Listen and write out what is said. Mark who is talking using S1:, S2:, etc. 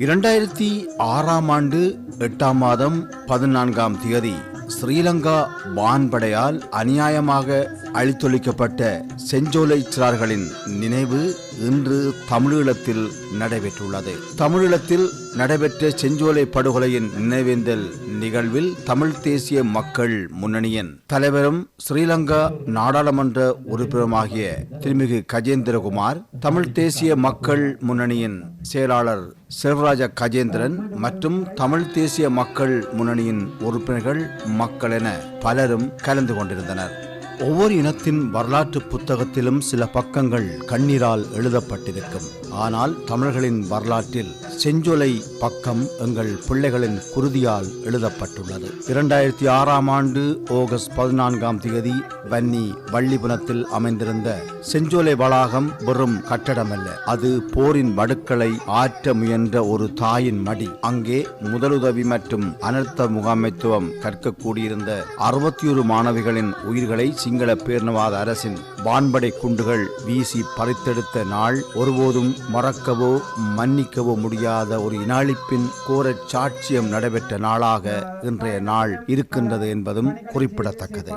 S1: இரண்டாயிரத்தி ஆறாம் ஆண்டு எட்டாம் மாதம் பதினான்காம் தேதி ஸ்ரீலங்கா வான்படையால் அநியாயமாக அழித்தொழிக்கப்பட்ட செஞ்சோலை சிறார்களின் நினைவு இன்று தமிழீழத்தில் நடைபெற்றுள்ளது. தமிழீழத்தில் நடைபெற்ற செஞ்சோலை படுகொலையின் நினைவேந்தல் நிகழ்வில் தமிழ் தேசிய மக்கள் முன்னணியின் தலைவரும் ஸ்ரீலங்கா நாடாளுமன்ற உறுப்பினருமாகிய திருமிகு கஜேந்திரகுமார் தமிழ் தேசிய மக்கள் முன்னணியின் செயலாளர் செல்வராஜ கஜேந்திரன் மற்றும் தமிழ் தேசிய மக்கள் முன்னணியின் உறுப்பினர்கள் மக்கள் என பலரும் கலந்து கொண்டிருந்தனர். ஒவ்வொரு இனத்தின் வரலாற்று புத்தகத்திலும் சில பக்கங்கள் கண்ணீரால் எழுதப்பட்டிருக்கும். ஆனால் தமிழர்களின் வரலாற்றில் செஞ்சொலை பக்கம் எங்கள் பிள்ளைகளின் குருதியால் எழுதப்பட்டுள்ளது. இரண்டாயிரத்தி ஆறாம் ஆண்டு ஆகஸ்ட் பதினான்காம் தேதி வன்னி வள்ளிபுனத்தில் அமைந்திருந்த செஞ்சொலை வளாகம் வெறும் கட்டடமல்ல. அது போரின் வடுக்களை ஆற்ற முயன்ற ஒரு தாயின் மடி. அங்கே முதலுதவி மற்றும் அனர்த்த முகாமைத்துவம் கற்கக்கூடியிருந்த அறுபத்தி ஒரு மாணவிகளின் உயிர்களை சிங்கள பேரினவாத அரசின் வான்படை குண்டுகள் வீசி பறித்தெடுத்த நாள் ஒருபோதும் மறக்கவோ மன்னிக்கவோ முடியாத ஒரு இனாளிப்பின் கோரச் சாட்சியம் நடைபெற்ற நாளாக இன்றைய நாள் இருக்கின்றது என்பதும் குறிப்பிடத்தக்கது.